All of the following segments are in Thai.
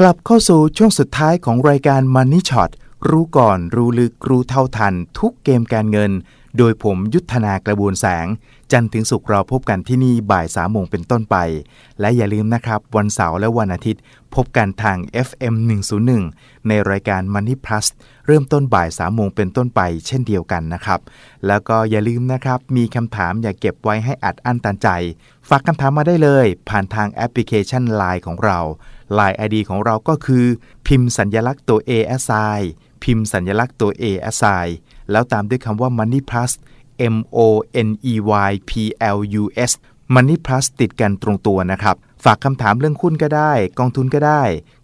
กลับเข้าสู่ช่วงสุดท้ายของรายการ Money Shot รู้ก่อนรู้ลึกรู้เท่าทัน ทุกเกมการเงิน โดยผมยุทธนากระบวนแสง จันทร์ถึงสุกร์เราพบกันที่นี่บ่ายสามโมงเป็นต้นไป และอย่าลืมนะครับ วันเสาร์และวันอาทิตย์ พบกันทาง FM 101ในรายการ Money Plus เริ่มต้นบ่ายสามโมงเป็นต้นไป เช่นเดียวกันนะครับ แล้วก็อย่าลืมนะครับ มีคำถามอย่าเก็บไว้ให้อัดอั้นตันใจ ฝากคำถามมาได้เลย ผ่านทางแอปพลิเคชัน Line ของเรา Line ID ของเราก็คือ พิมพ์สัญญลักษณ์ตัว A S I พิมพ์สัญลักษณ์ตัว A S I แล้วตามด้วยคำว่า Money Plus M O N E Y P L U S Money Plus ติดกันตรงตัวนะครับ ฝากคำถามเรื่องหุ้นก็ได้ กองทุนก็ได้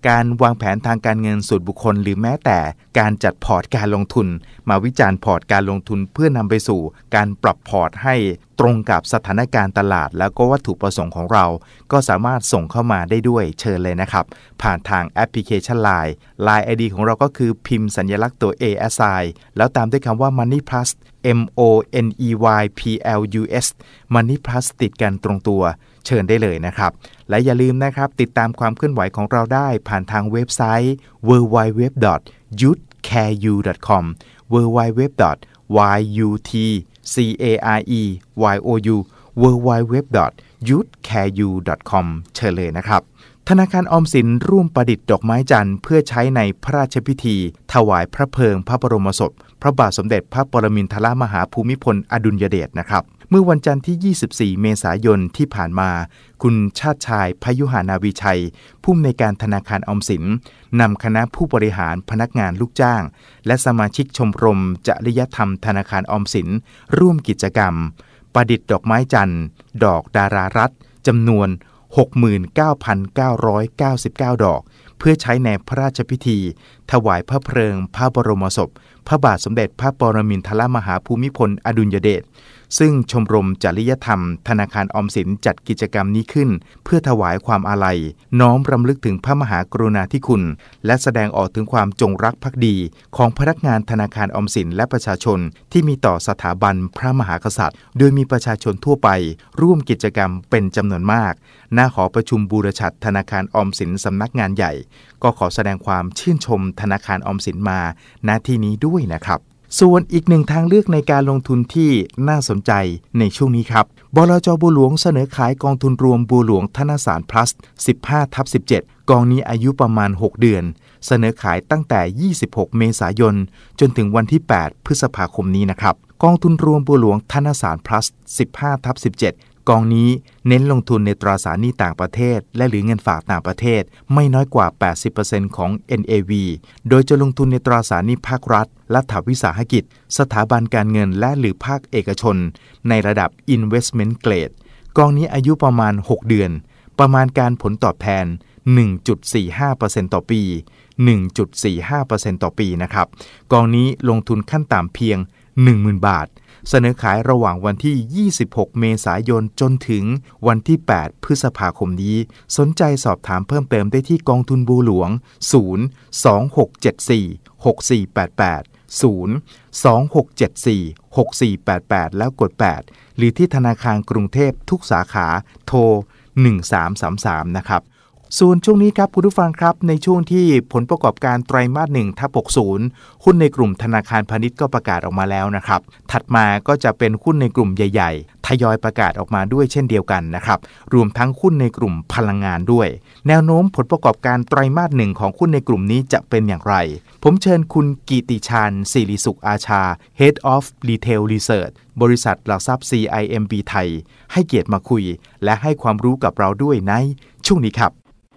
การวางแผนทางการเงินส่วนบุคคล หรือแม้แต่การจัดพอร์ตการลงทุน มาวิจารณ์พอร์ตการลงทุนเพื่อนำไปสู่ การปรับพอร์ตให้ตรงกับสถานการณ์ตลาด แล้วก็วัตถุประสงค์ของเรา ก็สามารถส่งเข้ามาได้ด้วยเชิญเลยนะครับ ผ่านทางแอปพลิเคชัน Line Line ID ของเราก็คือพิมพ์สัญลักษณ์ตัว ASI แล้วตามด้วยคำว่า Money Plus M O N E Y P L U S Money Plus ติดกันตรงตัว เชิญได้เลยนะครับ และอย่าลืมนะครับ ติดตามความเคลื่อนไหวของเราได้ผ่านทางเว็บไซต์ www.youthcareu.com www y-u-t-c-a-r-e-y-o-u www.youthcareu.com เชิญเลยนะครับธนาคารออมสินร่วมประดิษฐ์ดอกไม้จันทร์เพื่อใช้ในพระราชพิธี ถวายพระเพลิงพระบรมศพ พระบาทสมเด็จพระปรมินทรมหาภูมิพลอดุลยเดชนะครับ เมื่อวันจันทร์ที่ 24 เมษายนที่ผ่านมา คุณชาติชายพยุหานาวีชัย ผู้อำนวยการธนาคารออมสินนำคณะผู้บริหารพนักงานลูกจ้าง และสมาชิกชมรมจริยธรรมธนาคารออมสินร่วมกิจกรรม ประดิษฐ์ดอกไม้จันทร์ ดอกดารารัฐจำนวน 69,999 ดอก เพื่อใช้ในพระราชพิธี ถวายพระเพลิง พระบรมศพ พระบาทสมเด็จพระปรมินทรมหาภูมิพล อดุลยเดช ซึ่งชมรมจริยธรรม ธนาคารออมสินจัดกิจกรรมนี้ขึ้น เพื่อถวายความอาลัย น้อมรำลึกถึงพระมหากรุณาธิคุณ และแสดงออกถึงความจงรักภักดี ของพนักงานธนาคารออมสินและประชาชน ที่มีต่อสถาบันพระมหากษัตริย์ โดยมีประชาชนทั่วไป ร่วมกิจกรรมเป็นจำนวนมาก หน้าหอประชุมบูรชัดธนาคารออมสินสำนักงานใหญ่ ก็ขอแสดงความชื่นชมธนาคารออมสินมาณที่นี้ด้วยนะครับ ส่วนอีกหนึ่งทางเลือกในการลงทุนที่น่าสนใจในช่วงนี้ครับ บลจบัวหลวงเสนอขายกองทุนรวมบัวหลวงธนสาร plus 15ทับ17 กองนี้อายุประมาณ 6 เดือน เสนอขายตั้งแต่ 26 เมษายน จนถึงวันที่ 8 พฤษภาคมนี้นะครับ กองทุนรวมบัวหลวงธนสาร plus 15ทับ17 กองนี้เน้นลงทุนในตราสารหนี้ต่างประเทศ และหรือเงินฝากต่างประเทศ ไม่น้อยกว่า 80%ของ NAV โดยจะลงทุนในตราสารหนี้ภาครัฐ รัฐวิสาหกิจ สถาบันการเงินและหรือภาคเอกชน ในระดับ Investment Grade กองนี้อายุประมาณ 6 เดือน ประมาณการผลตอบแทน 1.45%ต่อปี 1.45%ต่อปีนะครับ กองนี้ลงทุนขั้นต่ำเพียง 10,000 บาท เสนอขายระหว่างวันที่ 26 เมษายนจนถึงวันที่ 8 พฤษภาคมนี้ สนใจสอบถามเพิ่มเติมได้ที่กองทุนบูหลวง 0 2674 6488 0 2674 6488 แล้วกด 8 หรือที่ธนาคารกรุงเทพทุกสาขาโทร 1333 นะครับ ส่วนช่วงนี้ครับคุณผู้ฟังครับ ในช่วงที่ผลประกอบการไตรมาสหนึ่งทับ60 หุ้นในกลุ่มธนาคารพาณิชย์ก็ประกาศออกมาแล้วนะครับ ถัดมาก็จะเป็นหุ้นในกลุ่มใหญ่ ๆ ทยอยประกาศออกมาด้วยเช่นเดียวกันนะครับ รวมทั้งหุ้นในกลุ่มพลังงานด้วย แนวโน้มผลประกอบการไตรมาสหนึ่งของหุ้นในกลุ่มนี้จะเป็นอย่างไร ผมเชิญคุณกิติชาญศิริสุขอาชา Head of Retail Research บริษัทหลักทรัพย์ CIMB ไทย ให้เกียรติมาคุย และให้ความรู้กับเราด้วยในช่วงนี้ครับ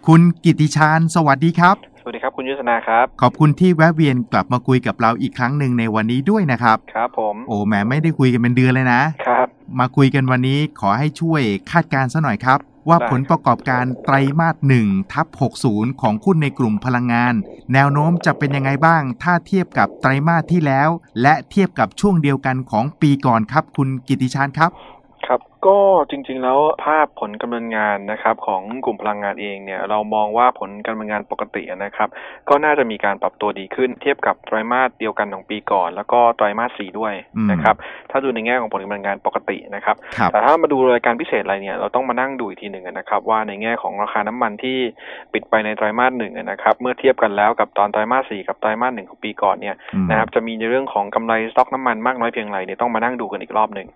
คุณกิติชาญสวัสดีครับ สวัสดีครับคุณยุทธนาครับ ขอบคุณที่แวะเวียนกลับมาคุยกับเราอีกครั้งหนึ่งในวันนี้ด้วยนะครับ ครับผมโอ้แหมไม่ได้คุยกันเป็นเดือนเลยนะครับ มาคุยกันวันนี้ขอให้ช่วยคาดการณ์ซะหน่อยครับ ว่าได้ผลประกอบการไตรมาส1ทับ60 ของหุ้นในกลุ่มพลังงาน แนวโน้มจะเป็นยังไงบ้าง ถ้าเทียบกับไตรมาสที่แล้ว และเทียบกับช่วงเดียวกันของปีก่อนครับ คุณกิติชานครับครับ ก็จริง ๆ แล้วภาพผลการดำเนินงานนะครับของกลุ่มพลังงานเองเนี่ยเรามองว่าผลการดำเนินงานปกตินะครับ ก็น่าจะมีการปรับตัวดีขึ้นเทียบกับไตรมาสเดียวกันของปีก่อน แล้วก็ไตรมาสสี่ด้วยอืมนะครับถ้าดูในแง่ของผลการดำเนินงานปกตินะครับครับแต่ถ้ามาดูรายการพิเศษอะไรเนี่ยเราต้องมานั่งดูอีกทีหนึ่งนะครับ ว่าในแง่ของราคาน้ำมันที่ปิดไปในไตรมาสหนึ่งนะครับเมื่อเทียบกันแล้วกับตอนไตรมาสสี่กับไตรมาสหนึ่งของปีก่อนเนี่ยอืมนะครับจะมีในเรื่องของกำไรสต็อกน้ำมันมากน้อยเพียงไรเนี่ยต้องมานั่งดูกันอีกรอบหนึ่ง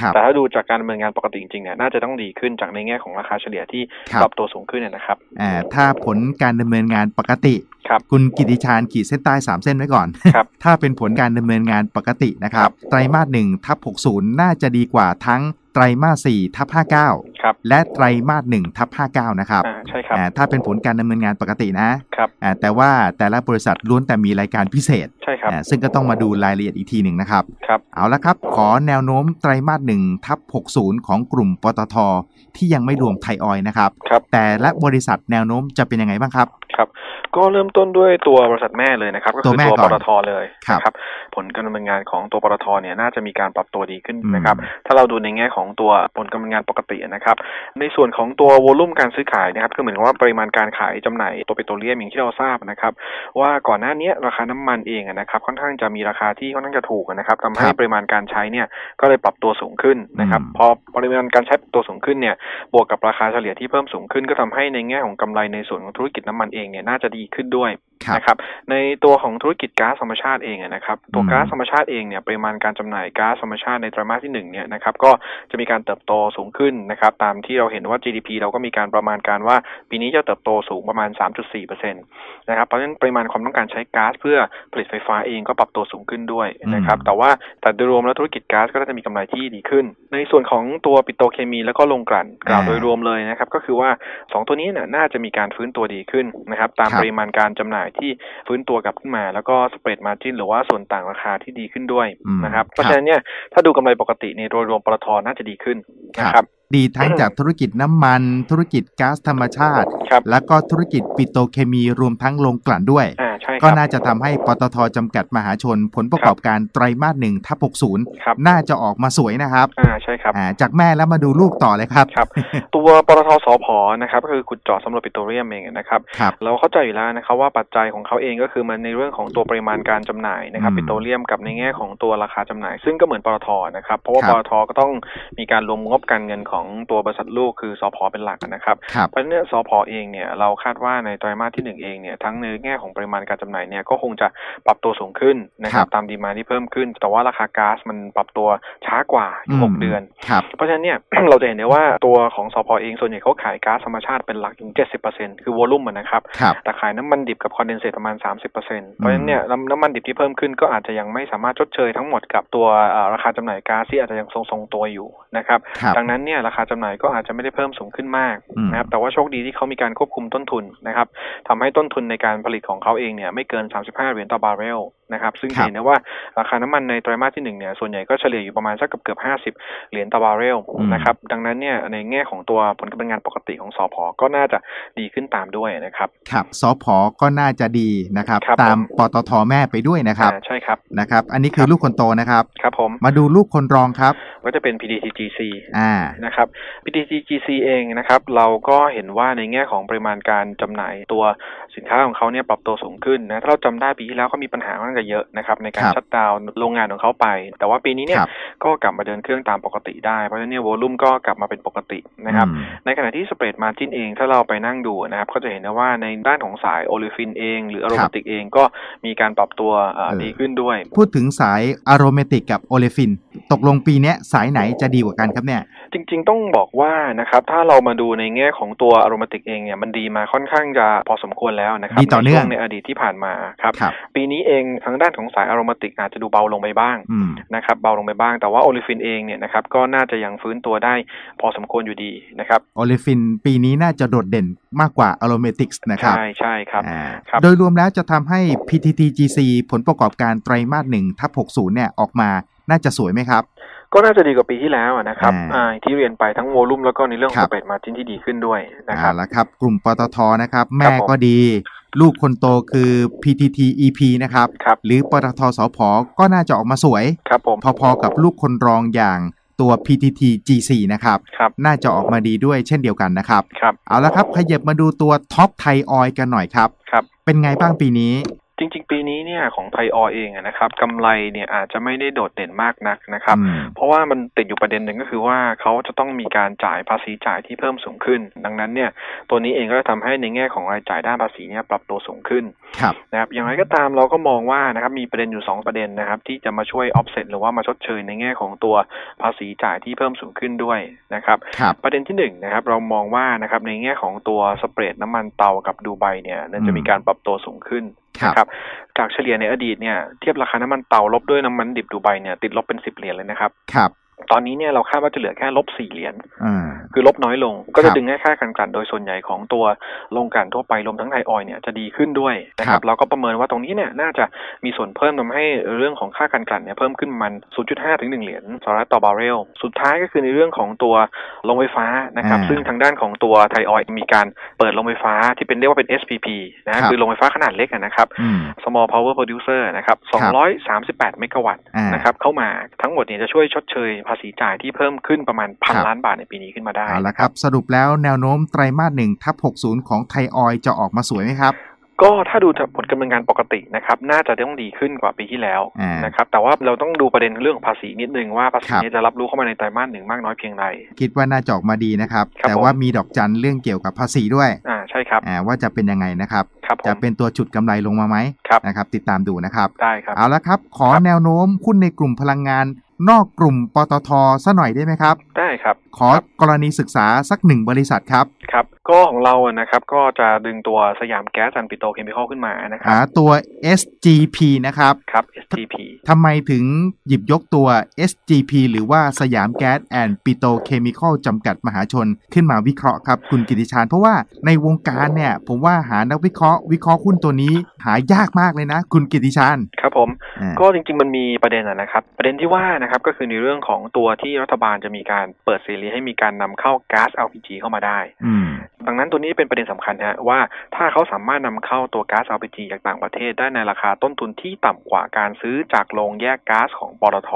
ครับแต่ถ้าดูจากการดำเนินงานปกติจริงๆเนี่ยน่าจะต้องดีขึ้นจากในแง่ของราคาเฉลี่ยที่ครับปรับตัวสูงขึ้นเนยนะครับอ่าถ้าผลการดำเนินงานปกติครับคุณกิติชานขีดเส้นใต้3เส้นไว้ก่อนครับถ้าเป็นผลการดำเนินงานปกตินะครับไตรมาส1ทับ60น่าจะดีกว่าทั้งไตรมาส4ทับ59 ครับและไตรมาส1ทับ59นะครับอ่าใช่ครับอ่าถ้าเป็นผลการดำเนินงานปกตินะครับอ่าแต่ว่าแต่ละบริษัทล้วนแต่มีรายการพิเศษใช่ครับอ่าซึ่งก็ต้องมาดูรายละเอียดอีกทีหนึ่งนะครับครับเอาละครับ ขอแนวโน้มไตรมาส1ทับ60ของกลุ่มปตทที่ยังไม่รวมไทยออยล์นะครับครับ แต่ละบริษัทแนวโน้มจะเป็นยังไงบ้างครับครับ ก็เริ่มต้นด้วยตัวบริษัทแม่เลยนะครับ ก็ตัคืวอแม่ตัวก่ปอนตทเลยครับนะครับ ผลการดำเนินงานของตัวปตทเนี่ยน่าจะมีการปรับตัวดีขึ้นอืมนะครับ ถ้าเราดูในแง่ของตัวผลการดำเนินงานปกตินะครับในส่วนของตัววอลุ่มการซื้อขายนะครับก็เหมือนกับว่าปริมาณการขายจำหน่ายตัวปิโตรเลียมอย่างที่เราทราบนะครับว่าก่อนหน้านี้ราคาน้ำมันเองอะนะครับค่อนข้างจะมีราคาที่ค่อนข้างจะถูกอะนะครับทำให้ครับปริมาณการใช้เนี่ยก็เลยปรับตัวสูงขึ้นนะครับอืมพอปริมาณการใช้ปรับตัวสูงขึ้นเนี่ยบวกกับราคาเฉลี่ยที่เพิ่มสูงขึ้น ก็ทำให้ในแง่ของกำไรในส่วนของธุรกิจน้ำมันเองเนี่ยน่าจะดีขึ้นด้วยครับ นะครับในตัวของธุรกิจก๊าซธรรมชาติเองอะนะครับตัวอืมก๊าซธรรมชาติเองเนี่ยปริมาณการจำหน่ายก๊าซธรรมชาติในไตรมาสที่หนึ่งเนี่ยนะครับก็จะมีการเติบโตสูงขึ้นนะครับตามที่เราเห็นว่า GDP เราก็มีการประมาณการว่า ปีนี้จะเติบโตสูงประมาณ 3.4%นะครับเพราะฉะนั้นปริมาณความต้องการใช้ก๊าซเพื่อผลิตไฟฟ้าเองก็ปรับตัวสูงขึ้นด้วยนะครับอืมแต่ว่าแต่โดยรวมแล้วธุรกิจก๊าซก็น่าจะมีกำไรที่ดีขึ้น ในส่วนของตัวปิโตรเคมีแล้วก็โรงกลั่นกล่าวโดยรวมเลยนะครับก็คือว่าสองตัวนี้เนี่ยน่าจะมีการฟื้นตัวดีขึ้นนะครับตามครับปริมาณการจำหน่ายที่ฟื้นตัวกลับขึ้นมา แล้วก็สเปรดมาจินหรือว่าส่วนต่างราคาที่ดีขึ้นด้วยอืมนะครับครับเพราะฉะนั้นเนี่ยถ้าดูกำไรปกติในโดยรวมปตทน่าจะดีขึ้นนะครับดีทั้งจากธุรกิจน้ำมัน ธุรกิจก๊าซธรรมชาติครับแล้วก็ธุรกิจปิโตรเคมีรวมทั้งโรงกลั่นด้วยอ่าใช่คก็รับน่าจะทำให้ปตทจำกัดมหาชน ผลประกอบการไตรมาสหนึ่งทับครับ60 น่าจะออกมาสวยนะครับอ่าใช่ครับอ่าจากแม่แล้วมาดูลูกต่อเลยครับครับ ตัวปตทสพนะครับก็คือขุดเจาะสำรวจปิโตรเลียมเองนะครับครับเราเข้าใจอยู่แล้วนะครับว่าปัจจัยของเขาเองก็คือมันในเรื่องของตัวปริมาณการจำหน่ายนะครับอืมปิโตรเลียมกับในแง่ของตัวราคาจำหน่าย ซึ่งก็เหมือนปตทนะครับเพราะว่าคปรับตทก็ต้องมีการรวมงบการเงินของตัวบริษัทลูกคือสพเป็นหลักนะครับครับเพราะฉะนั้นเนยสพเองเนี่ยเราคาดว่าในไตรมาสที่หนึ่งเองเนี่ยทั้งในแง่ของปริมาณการจำหน่ายเนี่ยก็คงจะปรับตัวสูงขึ้นนะครับครับตามดีมาที่เพิ่มขึ้น แต่ว่าราคาก๊าซมันปรับตัวช้ากว่าอยู่หกเดือนครับเพราะฉะนั้นเนี่ยเราจะเห็นได้ว่าตัวของสพเองส่วนใหญ่เขาขายก๊าซธรรมชาติเป็นหลักถึง 70%คือวอลุ่มอะนะครับครับแต่ขายน้ำมันดิบกับคอนเดนเซตประมาณ 30%เพราะฉะนั้นเนี่ยน้ำน้ำมันดิบที่เพิ่มขึ้นก็อาจจะยังไม่สามารถชดเชยทั้งหมดกับตัวเอ่อราคาจำหน่ายก๊าซที่อาจจะยังทรงๆตัวอยู่นะครับครับดังนั้นเนี่ยราคาจำหน่ายก็อาจจะไม่ได้เพิ่มสูงขึ้นมากอืมนะครับแต่ว่าโชคดีที่เขามีการควบคุมต้นทุนนะครับทำให้ต้นทุนในการผลิตของเขาเองเนี่ยไม่เกิน 35 เหรียญต่อบาร์เรล นะครับ ซึ่งครับเห็นได้ว่าราคาน้ำมันในไตรมาสที่หนึ่งเนี่ยส่วนใหญ่ก็เฉลี่ยอยู่ประมาณสักเกือบเกือบ50เหรียญต่อบาร์เรลอืมนะครับ ดังนั้นเนี่ยในแง่ของตัวผลการดำเนินงานปกติของสพก็น่าจะดีขึ้นตามด้วยนะครับ ครับสพก็น่าจะดีนะครับครับตามผมปตทแม่ไปด้วยนะครับอ่าใช่ครับนะครับ อันนี้คือลูกคนโตนะครับ ครับผมมาดูลูกคนรองครับ ก็จะเป็น PTTGC อ่านะครับ PTTGC เองนะครับ เราก็เห็นว่าในแง่ของปริมาณการจำหน่ายตัว สินค้าของเขาเนี่ยปรับตัวสูงขึ้นนะถ้าเราจำได้ปีที่แล้วเขามีปัญหาค่อนข้างจะเยอะนะครับในการครับชัดดาวน์โรงงานของเขาไป แต่ว่าปีนี้เนี่คยรับก็กลับมาเดินเครื่องตามปกติได้เพราะฉะนั้นเนี่ยวอลุ่มก็กลับมาเป็นปกตินะครับอืมในขณะที่สเปรดมาจินเองถ้าเราไปนั่งดูนะครับก็จะเห็นได้ว่าในด้านของสายโอลิฟินเอง หรืออะโรมาติกเองก็มีการปรับตัวเอ่อเออดีขึ้นด้วย พูดถึงสายอะโรเมติกกับโอเลฟิน ตกลงปีเนี้ยสายไหนจะดีกว่ากันครับเนี่ยจริง ๆ ต้องบอกว่านะครับถ้าเรามาดูในแง่ของตัวอะโรมาติกเองเนี่ยมันดีมาค่อนข้างจะพอสมควรแล้วนะครับดีต่อเนื่องในช่วงในอดีตที่ผ่านมาครับครับปีนี้เองทางด้านของสายอะโรมาติกอาจจะดูเบาลงไปบ้างอืมนะครับเบาลงไปบ้าง แต่ว่าโอลิฟินเองเนี่ยนะครับก็น่าจะยังฟื้นตัวได้พอสมควรอยู่ดีนะครับโอเลฟินปีนี้น่าจะโดดเด่นมากกว่าอะโรเมติกส์นะครับใช่ใช่ครับอ่าครับโดยรวมแล้วจะทำให้ PTTGC ผลประกอบการไตรมาส1ทับ60เนี่ยออกมาน่าจะสวยไหมครับ ก็น่าจะดีกว่าปีที่แล้วอะนะครับอ่าอ่าที่เรียนไปทั้งโวลุ่มแล้วก็ในเรื่องขอครังบสเปรดมาจินที่ดีขึ้นด้วยนะครับเอาละครับ กลุ่มปตทนะครับ แม่ผมก็ดี ลูกคนโตคือ PTT EP นะครับครับหรือปตทสพก็น่าจะออกมาสวยครับผมพอๆกับลูกคนรองอย่างตัว PTT G4 นะครับครับน่าจะออกมาดีด้วยเช่นเดียวกันนะครับครับเอาละครับขยับมาดูตัวท็อปไทยออยกันหน่อยครับครับเป็นไงบ้างปีนี้ จริง ๆ ปีนี้เนี่ยของไทยออยเองอะนะครับกำไรเนี่ยอาจจะไม่ได้โดดเด่นมากนักนะครับอืมเพราะว่ามันติดอยู่ประเด็นหนึ่งก็คือว่าเขาจะต้องมีการจ่ายภาษีจ่ายที่เพิ่มสูงขึ้น ดังนั้นเนี่ยตัวนี้เองก็จะทำให้ในแง่ของรายจ่ายด้านภาษีเนี่ยปรับตัวสูงขึ้นครับนะครับอย่างไรก็ตามเราก็มองว่านะครับมีประเด็นอยู่ 2 ประเด็นนะครับ ที่จะมาช่วย offset หรือว่ามาชดเชยในแง่ของตัวภาษีจ่ายที่เพิ่มสูงขึ้นด้วยนะครับครับประเด็นที่หนึ่งนะครับเรามองว่านะครับในแง่ของตัวสเปรดน้ำมันเตากับดูไบเนี่ยน่าจะมีการปรับตัวสูงขึ้นครับนะครับจากเฉลี่ยในอดีตเนี่ยเทียบราคาน้ำมันเตาลบด้วยน้ำมันดิบดูไบเนี่ยติดลบเป็นสิบเหรียญเลยนะครับครับ ตอนนี้เนี่ยเราคาดว่าจะเหลือแค่ลบสี่เหรียญอ่าคือลบน้อยลง ก็ครัจะบดึงให้ค่าการกลั่นโดยส่วนใหญ่ของตัวโรงกลั่นทั่วไปรวมทั้งไทยออยล์เนี่ยจะดีขึ้นด้วยนะคครัรับบเราก็ประเมินว่าตรงนี้เนี่ยน่าจะมีส่วนเพิ่มทำให้เรื่องของค่าการกลั่นเนี่ยเพิ่มขึ้นมัน 0.5 ถึง 1 เหรียญสหรัฐต่อบาร์เรล สุดท้ายก็คือในเรื่องของตัวโรงไฟฟ้านะครับอ่าซึ่งทางด้านของตัวไทยออยล์มีการเปิดโรงไฟฟ้าที่เป็นเรียกว่าเป็น SPP นะครัฮะบคือโรงไฟฟ้าขนาดเล็กอะนะครับอืม small power producer นะครับ 238 เมกะวัตต์อ่านนะครับเข้ามาทั้งหมดเนี่ยจะช่วยชดเชยภาษีจ่ายที่เพิ่มขึ้นประมาณพันครับล้านบาทในปีนี้ขึ้นมาได้เอาละครับ สรุปแล้วแนวโน้มไตรมาสหนึ่งทับ60ของไทยออยจะออกมาสวยไหมครับก็ถ้าดูจากผลกำเนินงานปกตินะครับ น่าจะต้องดีขึ้นกว่าปีที่แล้วอ่านนะครับ แต่ว่าเราต้องดูประเด็นเรื่องภาษีนิดนึงว่าภาษีครับเนี้จะรับรู้เข้ามาในไตรมาสหนึ่งมากน้อยเพียงไรคิดว่าน่าจะออกมาดีนะครับครับแต่ผมว่ามีดอกจันเรื่องเกี่ยวกับภาษีด้วยอ่าใช่ครับอ่าว่าจะเป็นยังไงนะครับครับผจะมเป็นตัวจุดกำไรลงมาไหมครับนะครับ ติดตามดูนะครับได้ครับเอาละครับ ขอครับแนวโน้มหุ้นในกลุ่มพลังงาน นอกกลุ่มปตทซะหน่อยได้ไหมครับ ได้ครับ ขอกรณีศึกษาสักหนึ่งบริษัทครับ ครับก็ของเราอะนะครับ ก็จะดึงตัวสยามแก๊สแอนด์ปิโตรเคมีคอลขึ้นมานะครัหาบตัว SGP นะครับ ครับ STP ทำไมถึงหยิบยกตัว SGP หรือว่าสยามแก๊สแอนด์ปิโตรเคมีคอลจำกัดมหาชนขึ้นมาวิเคราะห์ครับ คุณกิติชาน เพราะว่าในวงการเนี่ย ผมว่าหานักวิเคราะห์วิเคราะห์หุ้นตัวนี้หายากมากเลยนะ คุณกิติชานครับผมอ่าก็จริง ๆ มันมีประเด็นอะนะครับ ประเด็นที่ว่านะครับก็คือในเรื่องของตัวที่รัฐบาลจะมีการเปิดเสรีให้มีการนำเข้าก๊าซ LPG เข้ามาได้อืมดังนั้นตัวนี้เป็นประเด็นสำคัญฮะว่าถ้าเขาสามารถนำเข้าตัวก๊าซ LPG จากต่างประเทศได้ในราคาต้นทุนที่ต่ำกว่าการซื้อจากโรงแยกก๊าซของปตท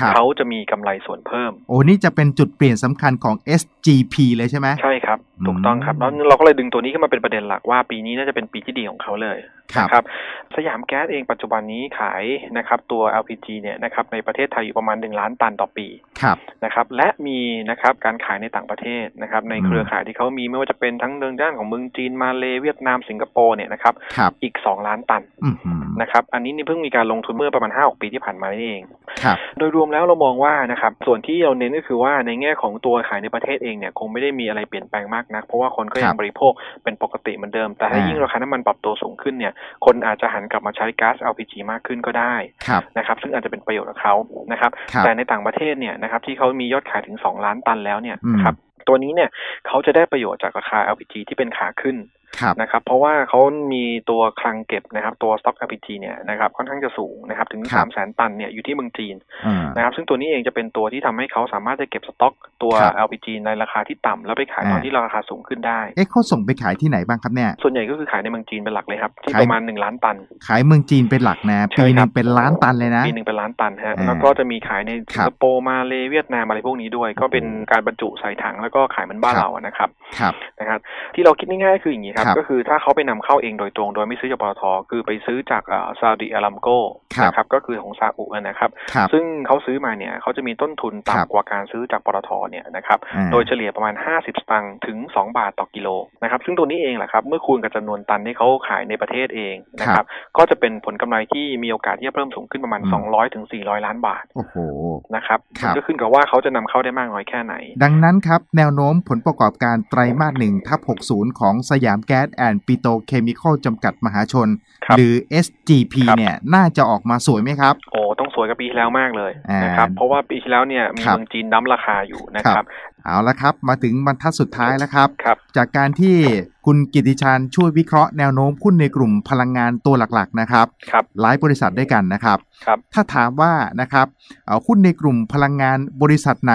ครับเขาจะมีกำไรส่วนเพิ่ม โอ้นี่จะเป็นจุดเปลี่ยนสำคัญของ SGP เลยใช่ไหมใช่ครับ ถูกต้องครับอืมแล้วเราก็เลยดึงตัวนี้ขึ้นมาเป็นประเด็นหลักว่าปีนี้น่าจะเป็นปีที่ดีของเขาเลยครับนะครับสยามแก๊สเองปัจจุบันนี้ขายนะครับตัว LPG เนี่ยนะครับในประเทศไทยอยู่ประมาณ 1 ล้านตันต่อปีครับนะครับและมีนะครับการขายในต่างประเทศนะครับในอืมเครือข่ายที่เขามีไม่ว่าจะเป็นทั้งเรื่องด้านของเมืองจีนมาเลเวียดนามสิงคโปร์เนี่ยนะครับครับอีก 2 ล้านตันอืมอืมนะครับอันนี้นี่เพิ่งมีการลงทุนเมื่อประมาณ 5 6 ปีที่ผ่านมานี่เองครับโดยรวมแล้วเรามองว่านะครับส่วนที่เราเน้นก็คือว่าในแง่ของตัวขายในประเทศเองเนี่ยคงไม่ได้มีอะไรเปลี่ยนแปลงมากนัก เพราะว่าคนก็ยัครังบบริโภคเป็นปกติเหมือนเดิม แต่ถ้าอ่ายิ่ยิ่งราคาน้ำมันปรับตัวสูงขึ้นเนี่ยคนอาจจะหันกลับมาใช้ก๊าซ LPG มากขึ้นก็ได้ครับนะครับ ซึ่งอาจจะเป็นประโยชน์กับเขานะครับครับ แต่ในต่างประเทศเนี่ยนะครับที่เขามียอดขายถึง 2 ล้านตันแล้วเนี่ยอืมนะครับตัวนี้เนี่ยเขาจะได้ประโยชน์จากราคา LPG ที่เป็นขาขึ้นครับ นะครับเพราะว่าเขามีตัวคลังเก็บนะครับตัวสต็อก LPG เนี่ยนะครับค่อนข้างจะสูงนะครับถึงครับ3 0 0แสนตันเนี่ยอยู่ที่เมืองจีนอ่านะครับซึ่งตัวนี้เองจะเป็นตัวที่ทำให้เขาสามารถจะเก็บสต็อกตัวครับ LPG ในราคาที่ต่ำแล้วไปขายตอนอ่าที่ราคาสูงขึ้นได้เอ๊ะเขาส่งไปขายที่ไหนบ้างครับเนี่ยส่วนใหญ่ก็คือขายในเมืองจีนเป็นหลักเลยครับที่ขายประมาณ 1 ล้านตัน ขายเมืองจีนเป็นหลักนะใช่ปีหครันึ่บงเป็นล้านตันเลยนะปีหนึ่งเป็นล้านตันฮะอ่าแล้วก็จะมีขายในคสิรังบคโปร์มาเลเวียดนามอะไรพวกนี้ด้วย ก็เป็นการบรรจุใส่ถังแล้วก็ขายเหมือนบ้านครับเราอะนะครับครับนะครับ ที่เราคิดง่ายๆคืออย่างนี้ครับครับก็คือถ้าเขาไปนำเข้าเองโดยตรง โดยไม่ซื้อจากปตทคือไปซื้อจากซาอุดิอารัมโกครับนะครับก็คือของซาอุอะนะครับครับ ซึ่งเขาซื้อมาเนี่ยเขาจะมีต้นทุนครับต่ำกว่าการซื้อจากปตทเนี่ยนะครับอ่าโดยเฉลี่ยประมาณ 50 สตางค์ถึง 2 บาทต่อกิโลนะครับซึ่งตัวนี้เองแหละครับเมื่อคูณกับจำนวนตันที่เขาขายในประเทศเองนะคครัรับบก็จะเป็นผลกำไรที่มีโอกาสที่จะเพิ่มสูงขึ้นประมาณอืม200ถึง400 ล้านบาทโอ้โหนะครับครับมันก็ขึ้นกับว่าเขาจะนำเข้าได้มากน้อยแค่ไหน ดังนั้นครับแนวโน้มผลประกอบการไตรมาสหนึ่งทับ60 ของสยามแก๊สแอนด์ปิโตรเคมีคอลจำกัดมหาชนครับหรือ SGP ครับเนี่ยน่าจะออกมาสวยไหมครับ โอ้ต้องสวยกับปีที่แล้วมากเลยอ่านนะครับเพราะว่าปีที่แล้วเนี่ยมีครับเมืองจีนน้ำราคาอยู่นะคครัรับบเอาละครับ มาถึงบรรทัดสุดท้ายแล้วครับครับจากการที่คุณกิติชานช่วยวิเคราะห์แนวโน้มหุ้นในกลุ่มพลังงานตัวหลักๆนะครับครับหลายบริษัทด้วยกันนะครับครับถ้าถามว่านะครับเอ่อหุ้นในกลุ่มพลังงานบริษัทไหน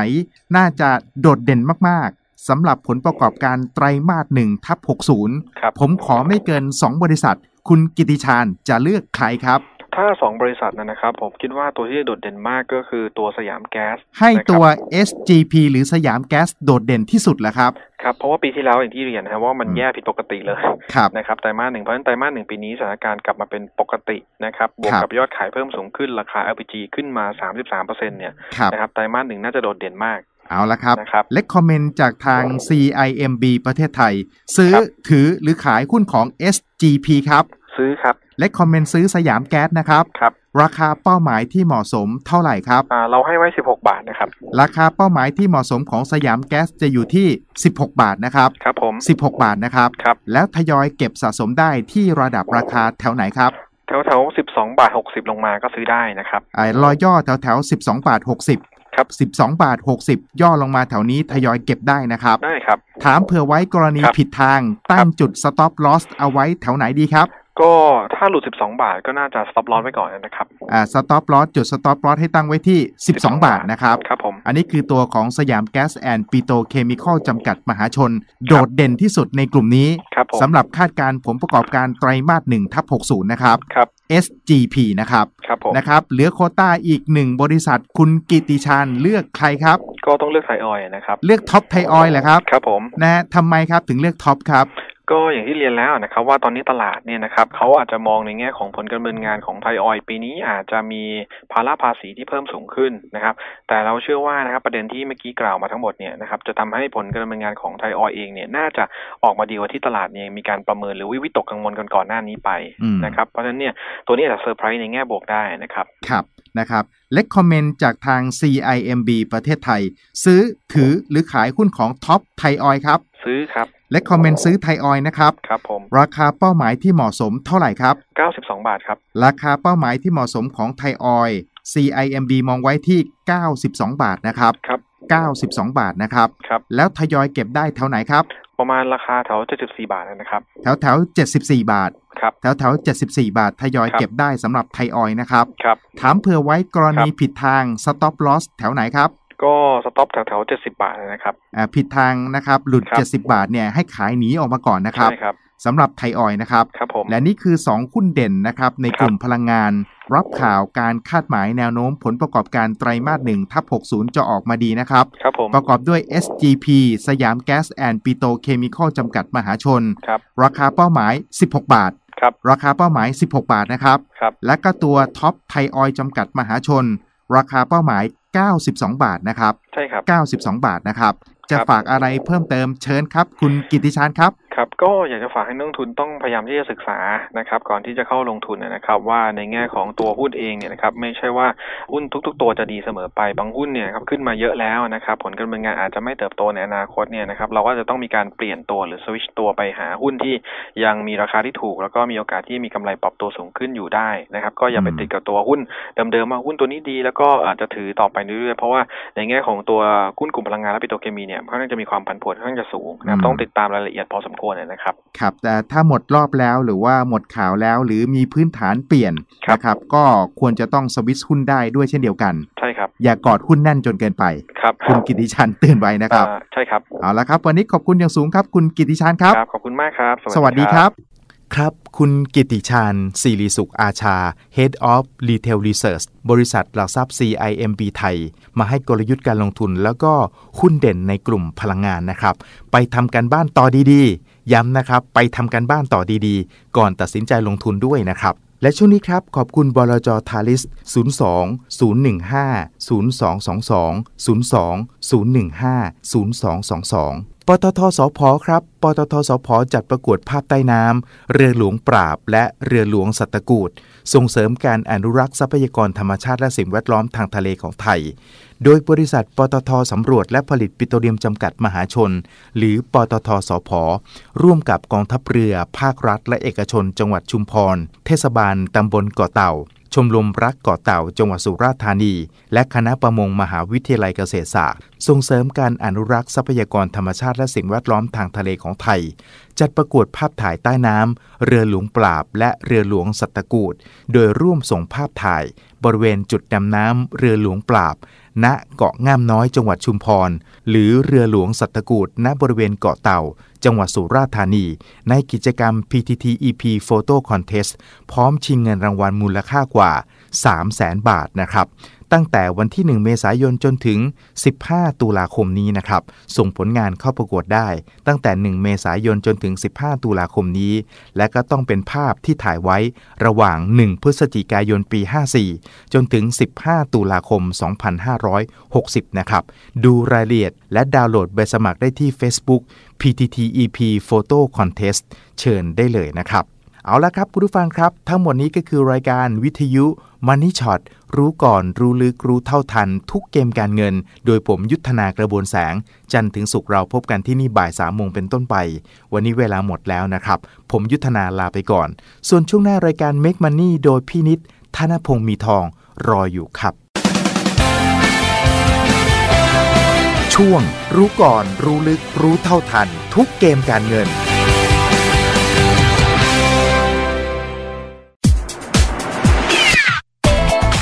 น่าจะโดดเด่นมากๆ สำหรับผลประกอบการไตรมาสหนึ่งทับ60ครับผมขอไม่เกิน2บริษัท คุณกิติชานจะเลือกใครครับ ถ้าสองบริษัทนะครับ ผมคิดว่าตัวที่โดดเด่นมากก็คือตัวสยามแก๊ส ให้นะครับตัว SGP หรือสยามแก๊สโดดเด่นที่สุดแหละครับครับเพราะว่าปีที่แล้วอย่างที่เรียนนะครับว่ามันอืมแย่ผิดปกติเลยครับนะครับไตรมาสหนึ่งเพราะฉะนั้นไตรมาสหนึ่งปีนี้สถานการณ์กลับมาเป็นปกตินะครับบวกครับกับยอดขายเพิ่มสูงขึ้นราคา LPG ขึ้นมา 33เปอร์เซ็นเนี่ยครับนะครับไตรมาสหนึ่งน่าจะโดดเด่นมาก เอาละครับนะครับเล c คอมเมนต์จากทาง CIMB ประเทศไทย ซื้อครับถือหรือขายหุ้นของ SGP ครับ ซื้อครับ เล c คอมเมนต์ซื้อสยามแก๊สนะครับครับ ราคาเป้าหมายที่เหมาะสมเท่าไหร่ครับอ่าเราให้ไว้ 16 บาทนะครับ ราคาเป้าหมายที่เหมาะสมของสยามแก๊สจะอยู่ที่ 16 บาทนะครับครับผม 16 บาทนะครับครับแล้วทยอยเก็บสะสมได้ที่ระดับราคาแถวไหนครับแถวแถวๆ12บาท60ลงมาก็ซื้อได้นะครับอ่ารอยย่อแถวแถวๆ12บาท60 ครับ 12 บาท 60 ย่อลงมาแถวนี้ทยอยเก็บได้นะครับ ได้ครับ ถามเผื่อไว้กรณีครับผิดทางตั้งจุด stop loss เอาไว้แถวไหนดีครับ ก็ถ้าหลุด 12 บาทก็น่าจะ stop loss ไว้ก่อนนะครับ อ่า stop loss จุด stop loss ให้ตั้งไว้ที่ 12 บาทนะครับ ครับผม อันนี้คือตัวของสยามแก๊สแอนด์ปิโตเคมีคอลจำกัดมหาชน โดดเด่นที่สุดในกลุ่มนี้ ครับผมสำหรับคาดการณ์ผลประกอบการไตรมาส1ทับ60 นะครับ ครับ SGP นะครับ ครับผม นะครับ เหลือโควต้าอีกหนึ่งบริษัทคุณกิติชานเลือกใครครับ ก็ต้องเลือกไทยออยล์นะครับ เลือกท็อปไทยออยล์เหรอครับ ครับผมนะฮะทำไมครับถึงเลือกท็อปครับ ก็อย่างที่เรียนแล้วนะครับว่าตอนนี้ตลาดเนี่ยนะครับเขาอาจจะมองในแง่ของผลการดำเนินงานของไทยออยล์ปีนี้อาจจะมีภาระภาษีที่เพิ่มสูงขึ้นนะครับ แต่เราเชื่อว่านะครับประเด็นที่เมื่อกี้กล่าวมาทั้งหมดเนี่ยนะครับจะทำให้ผลการดำเนินงานของไทยออยล์เองเนี่ยน่าจะออกมาดีกว่าที่ตลาดเนี่ยมีการประเมินหรือวิวิตกกังวลกันก่อนหน้านี้ไปอืมนะครับเพราะฉะนั้นเนี่ยตัวนี้อาจจะเซอร์ไพรส์ในแง่บวกได้นะครับครับนะครับเล็กคอมเมนต์จากทาง CIMB ประเทศไทย ซื้อถือหรือขายหุ้นของท็อปไทยออยครับ ซื้อครับ เล็กคอมเมนต์ซื้อไทยออยนะครับ ครับผม ราคาเป้าหมายที่เหมาะสมเท่าไหร่ครับ 92 บาทครับ ราคาเป้าหมายที่เหมาะสมของไทยออย CIMB มองไว้ที่ 92 บาทนะครับ ครับ 92 บาทนะครับ ครับ แล้วทยอยเก็บได้แถวไหนครับ ประมาณราคาแถว74 บาทนะครับ แถวแถว74 บาท ครับ แถวแถว74 บาททยอยครับเก็บได้สำหรับไทยออยนะครับ ครับ ถามเผื่อไว้กรณีครับผิดทาง stop loss แถวไหนครับ ก็สต็อปแถวแถว70บาทนะครับอ่าผิดทางนะครับหลุดครับ70บาทเนี่ยให้ขายหนีออกมาก่อนนะครับใช่ครับสำหรับไทยออยนะครับครับผมและนี่คือ 2 หุ้นเด่นนะครับในกลุ่มพลังงาน รับข่าวการคาดหมายแนวโน้มผลประกอบการไตรมาส1ทับ60 จะออกมาดีนะครับครับผมประกอบด้วย SGP สยามแก๊สแอนด์ปิโตเคมีคอลจำกัดมหาชนครับราคาเป้าหมาย 16 บาทครับราคาเป้าหมาย 16 บาทนะครับครับและก็ตัวท็อปไทยออยจำกัดมหาชน ราคาเป้าหมาย 92 บาทนะครับ ใช่ครับ 92 บาทนะครับ จะครับฝากอะไรเพิ่มเติมเชิญครับ คุณกิติชานครับ ครับก็อยากจะฝากให้นักลงทุนต้องพยายามที่จะศึกษานะครับ ก่อนที่จะเข้าลงทุนนะครับ ว่าในแง่ของตัวหุ้นเองเนี่ยนะครับไม่ใช่ว่าหุ้นทุก ๆ ตัวจะดีเสมอไปบางหุ้นเนี่ยครับขึ้นมาเยอะแล้วนะครับ ผลการดำเนินงานอาจจะไม่เติบโตในอนาคตเนี่ยนะครับเราก็จะต้องมีการเปลี่ยนตัวหรือสวิตชตัวไปหาหุ้นที่ยังมีราคาที่ถูก แล้วก็มีโอกาสที่มีกำไรปรับตัวสูงขึ้นอยู่ได้นะครับ ก็อย่าไปติดกับตัวหุ้นเดิมๆว่าหุ้นตัวนี้ดี แล้วก็อาจจะถือต่อไปเรื่อยๆเพราะว่าในแง่ของตัวหุ้นกลุ่มพลังงานและปิโตรเคมีเนี่ยค่อนข้างจะมีความผันผวนค่อนข้างจะสูงนะครับต้องติดตามรายละเอียดพอสมควรนะครับ ครับ แต่ถ้าหมดรอบแล้วหรือว่าหมดข่าวแล้วหรือมีพื้นฐานเปลี่ยนครับนะครับ ก็ควรจะต้องสวิตช์หุ้นได้ด้วยเช่นเดียวกัน ใช่ครับ อย่ากอดหุ้นแน่นจนเกินไป ครับ คุณกิติชานเตือนไว้นะครับอ่าใช่ครับ เอาละครับ วันนี้ขอบคุณอย่างสูงครับ คุณกิติชานครับครับ ขอบคุณมากครับ สวัสดีครับ ครับ คุณกิติชาญศิริสุขอาชา Head of Retail Research บริษัทหลักทรัพย์ CIMB ไทย มาให้กลยุทธ์การลงทุนแล้วก็หุ้นเด่นในกลุ่มพลังงานนะครับ ไปทำการบ้านต่อดีๆ ย้ำนะครับ ไปทำการบ้านต่อดีๆ ก่อนตัดสินใจลงทุนด้วยนะครับ และช่วงนี้ครับ ขอบคุณบลจทาริส 02 015 0222 02 015 0222ปตทสพครับ ปตทสพจัดประกวดภาพใต้น้ำ เรือหลวงปราบ และเรือหลวงสัตกูดส่งเสริมการอนุรักษ์ทรัพยากรธรรมชาติและสิ่งแวดล้อมทางทะเลของไทย โดยบริษัทปตทสำรวจและผลิตปิโตรเลียมจำกัดมหาชน หรือปตทสพร่วมกับกองทัพเรือ ภาครัฐ และเอกชน จังหวัดชุมพร เทศบาลตำบลเกาะเต่า ชมรมรักเกาะเต่า จังหวัดสุราษฎร์ธานี และคณะประมงมหาวิทยาลัยเกษตรศาสตร์ ส่งเสริมการอนุรักษ์ทรัพยากรธรรมชาติและสิ่งแวดล้อมทางทะเลของไทย จัดประกวดภาพถ่ายใต้น้ำเรือหลวงปราบ และเรือหลวงสัตกูดโดยร่วมส่งภาพถ่าย บริเวณจุดดำน้ำเรือหลวงปราบ ณเกาะง่ามน้อยจังหวัดชุมพร หรือเรือหลวงสัตกูดณบริเวณเกาะเต่า จังหวัดสุราษฎร์ธานี ในกิจกรรม PTT EP Photo Contest พร้อมชิงเงินรางวัลมูลค่ากว่า 3 0 0แสนบาทนะครับ ตั้งแต่วันที่ 1 เมษายนจนถึง 15 ตุลาคมนี้นะครับ ส่งผลงานเข้าประกวดได้ ตั้งแต่ 1 เมษายนจนถึง 15 ตุลาคมนี้ และก็ต้องเป็นภาพที่ถ่ายไว้ระหว่าง 1 พฤศจิกายนปี 54 จนถึง 15 ตุลาคม 2560 นะครับ ดูรายละเอียดและดาวน์โหลดใบสมัครได้ที่ Facebook PTTEP Photo Contest เชิญได้เลยนะครับ เอาละครับคุณผู้ฟังครับ ทั้งหมดนี้ก็คือรายการวิทยุมันนี่ช็อตรู้ก่อนรู้ลึกรู้เท่าทัน ทุกเกมการเงิน โดยผมยุทธนากระบวนแสง จันทร์ถึงสุกเราพบกันที่นี่บ่ายสามโมงเป็นต้นไป วันนี้เวลาหมดแล้วนะครับ ผมยุทธนาลาไปก่อน ส่วนช่วงหน้ารายการ Make Money โดยพี่นิดธนพงศ์มีทองรออยู่ครับ ช่วง รู้ก่อน รู้ลึกรู้เท่าทัน ทุกเกมการเงิน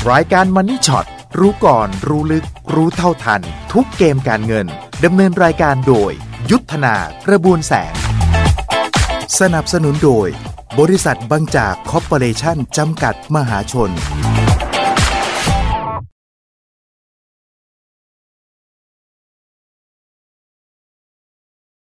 รายการมันนี่ช็อตรู้ก่อนรู้ลึก รู้เท่าทัน ทุกเกมการเงินดำเนินรายการโดย ยุทธนากระบวนแสง สนับสนุนโดย บริษัทบางจากคอร์ปอเรชั่นจำกัดมหาชน